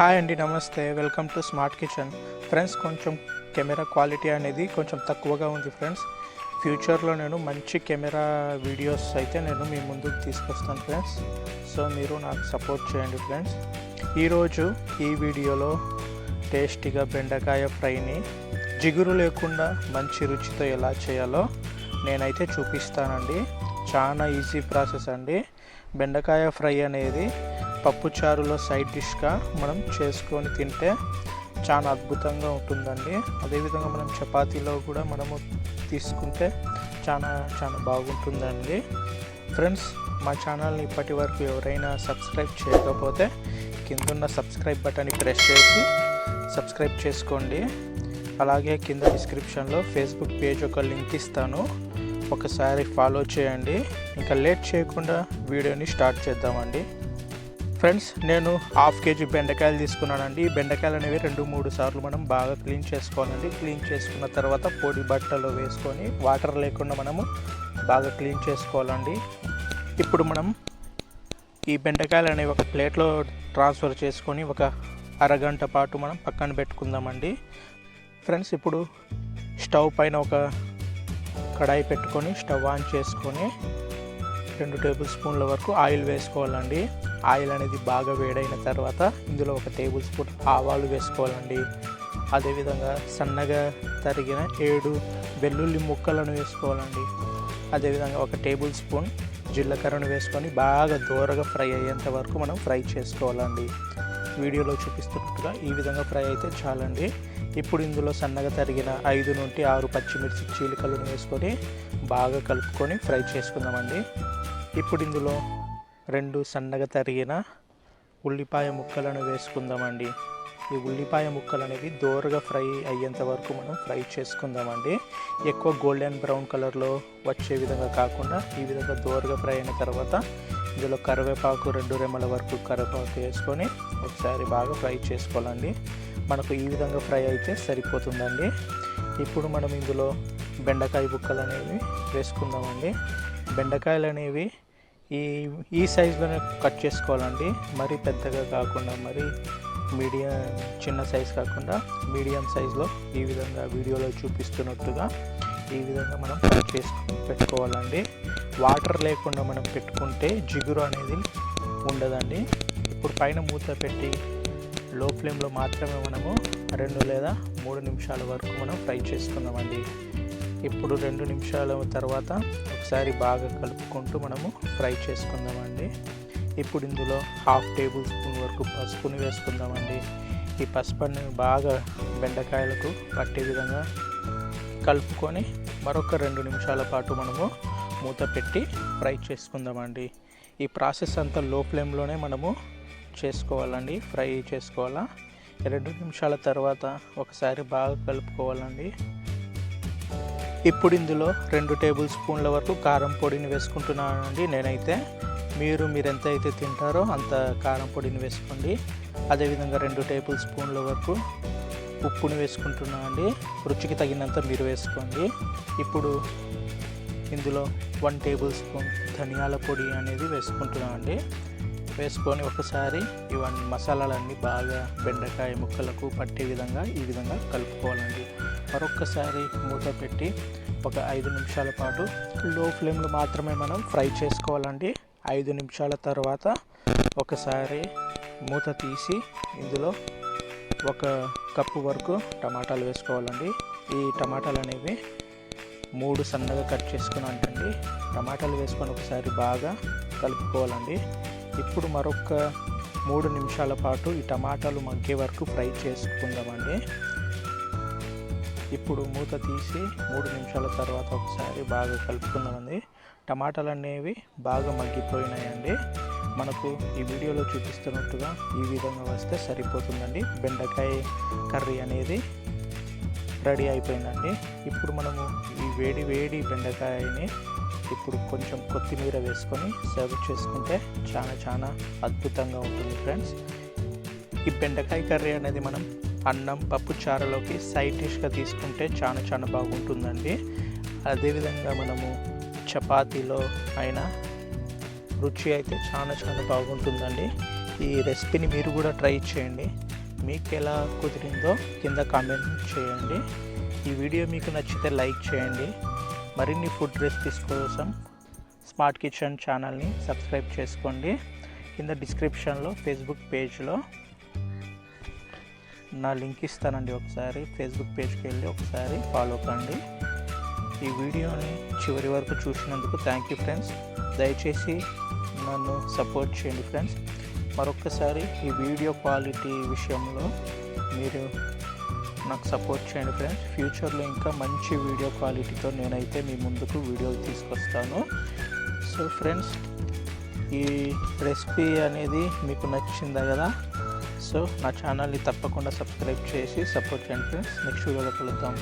Hi అండి నమస్తే. Welcome to smart kitchen friends కొంచెం కెమెరా క్వాలిటీ అనేది కొంచెం తక్కువగా ఉంది ఫ్రెండ్స్. ఫ్యూచర్లో నేను మంచి కెమెరా వీడియోస్ అయితే నేను మీ ముందుకు తీసుకొస్తాను ఫ్రెండ్స్. సో మీరు నాకు సపోర్ట్ చేయండి ఫ్రెండ్స్. ఈరోజు ఈ వీడియోలో టేస్టీగా బెండకాయ ఫ్రైని జిగురు లేకుండా మంచి రుచితో ఎలా చేయాలో నేనైతే చూపిస్తానండి. చాలా ఈజీ ప్రాసెస్ అండి. బెండకాయ ఫ్రై అనేది పప్పుచారులో సైడ్ డిష్గా మనం చేసుకొని తింటే చాలా అద్భుతంగా ఉంటుందండి. అదేవిధంగా మనం చపాతీలో కూడా మనము తీసుకుంటే చాలా చాలా బాగుంటుందండి. ఫ్రెండ్స్ మా ఛానల్ని ఇప్పటి వరకు ఎవరైనా సబ్స్క్రైబ్ చేయకపోతే కిందున్న సబ్స్క్రైబ్ బటన్ని ప్రెస్ చేసి సబ్స్క్రైబ్ చేసుకోండి. అలాగే కింద డిస్క్రిప్షన్లో ఫేస్బుక్ పేజ్ ఒక లింక్ ఇస్తాను. ఒకసారి ఫాలో చేయండి. ఇంకా లేట్ చేయకుండా వీడియోని స్టార్ట్ చేద్దామండి. ఫ్రెండ్స్ నేను హాఫ్ కేజీ బెండకాయలు తీసుకున్నానండి. ఈ బెండకాయలు అనేవి రెండు మూడు సార్లు మనం బాగా క్లీన్ చేసుకోవాలండి. క్లీన్ చేసుకున్న తర్వాత పొడి బట్టలో వేసుకొని వాటర్ లేకుండా మనము బాగా క్లీన్ చేసుకోవాలండి. ఇప్పుడు మనం ఈ బెండకాయలు అనేవి ఒక ప్లేట్లో ట్రాన్స్ఫర్ చేసుకొని ఒక అరగంట పాటు మనం పక్కన పెట్టుకుందామండి. ఫ్రెండ్స్ ఇప్పుడు స్టవ్ పైన ఒక కడాయి పెట్టుకొని స్టవ్ ఆన్ చేసుకొని రెండు టేబుల్ స్పూన్ల వరకు ఆయిల్ వేసుకోవాలండి. ఆయిల్ అనేది బాగా వేడైన తర్వాత ఇందులో ఒక టేబుల్ స్పూన్ ఆవాలు వేసుకోవాలండి. అదేవిధంగా సన్నగా తరిగిన ఏడు వెల్లుల్లి ముక్కలను వేసుకోవాలండి. అదేవిధంగా ఒక టేబుల్ స్పూన్ జీలకర్రను వేసుకొని బాగా దూరగా ఫ్రై అయ్యేంత వరకు మనం ఫ్రై చేసుకోవాలండి. వీడియోలో చూపిస్తున్నట్టుగా ఈ విధంగా ఫ్రై అయితే చాలండి. ఇప్పుడు ఇందులో సన్నగా తరిగిన ఐదు నుండి ఆరు పచ్చిమిర్చి చీలికలను వేసుకొని బాగా కలుపుకొని ఫ్రై చేసుకుందామండి. ఇప్పుడు ఇందులో రెండు సన్నగా తరిగిన ఉల్లిపాయ ముక్కలను వేసుకుందామండి. ఈ ఉల్లిపాయ ముక్కలు అనేవి దోరగా ఫ్రై అయ్యేంత వరకు మనం ఫ్రై చేసుకుందామండి. ఎక్కువ గోల్డెన్ బ్రౌన్ కలర్లో వచ్చే విధంగా కాకుండా ఈ విధంగా దోరగా ఫ్రై అయిన తర్వాత ఇందులో కరివేపాకు రెండు రెమ్మల వరకు కరివేపాకు వేసుకొని ఒకసారి బాగా ఫ్రై చేసుకోవాలండి. మనకు ఈ విధంగా ఫ్రై అయితే సరిపోతుందండి. ఇప్పుడు మనం ఇందులో బెండకాయ ముక్కలు అనేవి వేసుకుందామండి. బెండకాయలు అనేవి ఈ ఈ సైజులోనే కట్ చేసుకోవాలండి. మరీ పెద్దగా కాకుండా మరీ మీడియం చిన్న సైజ్ కాకుండా మీడియం సైజులో ఈ విధంగా వీడియోలో చూపిస్తున్నట్టుగా ఈ విధంగా మనం కట్ చేసుకుని పెట్టుకోవాలండి. వాటర్ లేకుండా మనం పెట్టుకుంటే జిగురు అనేది ఉండదండి. ఇప్పుడు పైన మూత పెట్టి లో ఫ్లేమ్లో మాత్రమే మనము రెండు లేదా మూడు నిమిషాల వరకు మనం ఫ్రై చేసుకుందామండి. ఇప్పుడు రెండు నిమిషాల తర్వాత ఒకసారి బాగా కలుపుకుంటూ మనము ఫ్రై చేసుకుందామండి. ఇప్పుడు ఇందులో హాఫ్ టేబుల్ స్పూన్ వరకు పసుపుని వేసుకుందామండి. ఈ పసుపుని బాగా బెండకాయలకు పట్టే విధంగా కలుపుకొని మరొక రెండు నిమిషాల పాటు మనము మూత పెట్టి ఫ్రై చేసుకుందామండి. ఈ ప్రాసెస్ అంతా లో ఫ్లేమ్లోనే మనము చేసుకోవాలండి. ఫ్రై చేసుకోవాలా? రెండు నిమిషాల తర్వాత ఒకసారి బాగా కలుపుకోవాలండి. ఇప్పుడు ఇందులో రెండు టేబుల్ స్పూన్ల వరకు కారం పొడిని వేసుకుంటున్నానండి నేనైతే. మీరు మీరు ఎంత అయితే తింటారో అంత కారం పొడిని వేసుకోండి. అదేవిధంగా రెండు టేబుల్ స్పూన్ల వరకు ఉప్పుని వేసుకుంటున్నానండి. రుచికి తగినంత మీరు వేసుకోండి. ఇప్పుడు ఇందులో వన్ టేబుల్ స్పూన్ ధనియాల పొడి అనేది వేసుకుంటున్నామండి వేసుకొని ఒకసారి ఇవన్నీ మసాలాలన్నీ బాగా బెండకాయ ముక్కలకు పట్టే విధంగా ఈ విధంగా కలుపుకోవాలండి. మరొక్కసారి మూత పెట్టి ఒక ఐదు నిమిషాల పాటు లో ఫ్లేమ్లో మాత్రమే మనం ఫ్రై చేసుకోవాలండి. ఐదు నిమిషాల తర్వాత ఒకసారి మూత తీసి ఇందులో ఒక కప్పు వరకు టమాటాలు వేసుకోవాలండి. ఈ టమాటాలు అనేవి మూడు సన్నగా కట్ చేసుకుని అంటండి. టమాటాలు వేసుకొని ఒకసారి బాగా కలుపుకోవాలండి. ఇప్పుడు మరొక మూడు నిమిషాల పాటు ఈ టమాటాలు మగ్గే వరకు ఫ్రై చేసుకుందామండి. ఇప్పుడు మూత తీసి మూడు నిమిషాల తర్వాత ఒకసారి బాగా కలుపుకుందామండి. టమాటాలు అనేవి బాగా మగ్గిపోయినాయండి. మనకు ఈ వీడియోలో చూపిస్తున్నట్టుగా ఈ విధంగా వస్తే సరిపోతుందండి. బెండకాయ కర్రీ అనేది రెడీ అయిపోయిందండి. ఇప్పుడు మనము ఈ వేడి వేడి బెండకాయని ఇప్పుడు కొంచెం కొత్తిమీర వేసుకొని సర్వ్ చేసుకుంటే చాలా చాలా అద్భుతంగా ఉంటుంది ఫ్రెండ్స్. ఈ బెండకాయ కర్రీ అనేది మనం అన్నం పప్పు చారులోకి సైడ్ డిష్గా తీసుకుంటే చాలా చాలా బాగుంటుందండి. అదేవిధంగా మనము చపాతీలో అయినా రుచి అయితే చాలా చాలా బాగుంటుందండి. ఈ రెసిపీని మీరు కూడా ట్రై చేయండి. మీకు ఎలా కుదిరిందో కింద కామెంట్ చేయండి. ఈ వీడియో మీకు నచ్చితే లైక్ చేయండి. మరిన్ని ఫుడ్ రెసిపీస్ కోసం స్మార్ట్ కిచెన్ ఛానల్ని సబ్స్క్రైబ్ చేసుకోండి. కింద డిస్క్రిప్షన్లో ఫేస్బుక్ పేజ్లో నా లింక్ ఇస్తానండి ఒకసారి. ఫేస్బుక్ పేజ్కి వెళ్ళి ఒకసారి ఫాలో కండి. ఈ వీడియోని చివరి వరకు చూసినందుకు థ్యాంక్ యూ ఫ్రెండ్స్. దయచేసి నన్ను సపోర్ట్ చేయండి ఫ్రెండ్స్. మరొకసారి ఈ వీడియో క్వాలిటీ విషయంలో మీరు నాకు సపోర్ట్ చేయండి ఫ్రెండ్స్. ఫ్యూచర్లో ఇంకా మంచి వీడియో క్వాలిటీతో నేనైతే మీ ముందుకు వీడియోలు తీసుకొస్తాను. సో ఫ్రెండ్స్ ఈ రెసిపీ అనేది మీకు నచ్చిందా కదా? సో నా ఛానల్ని తప్పకుండా సబ్స్క్రైబ్ చేసి సపోర్ట్ చేయండి ఫ్రెండ్స్. నెక్స్ట్ వీడియోలో కలుద్దాం.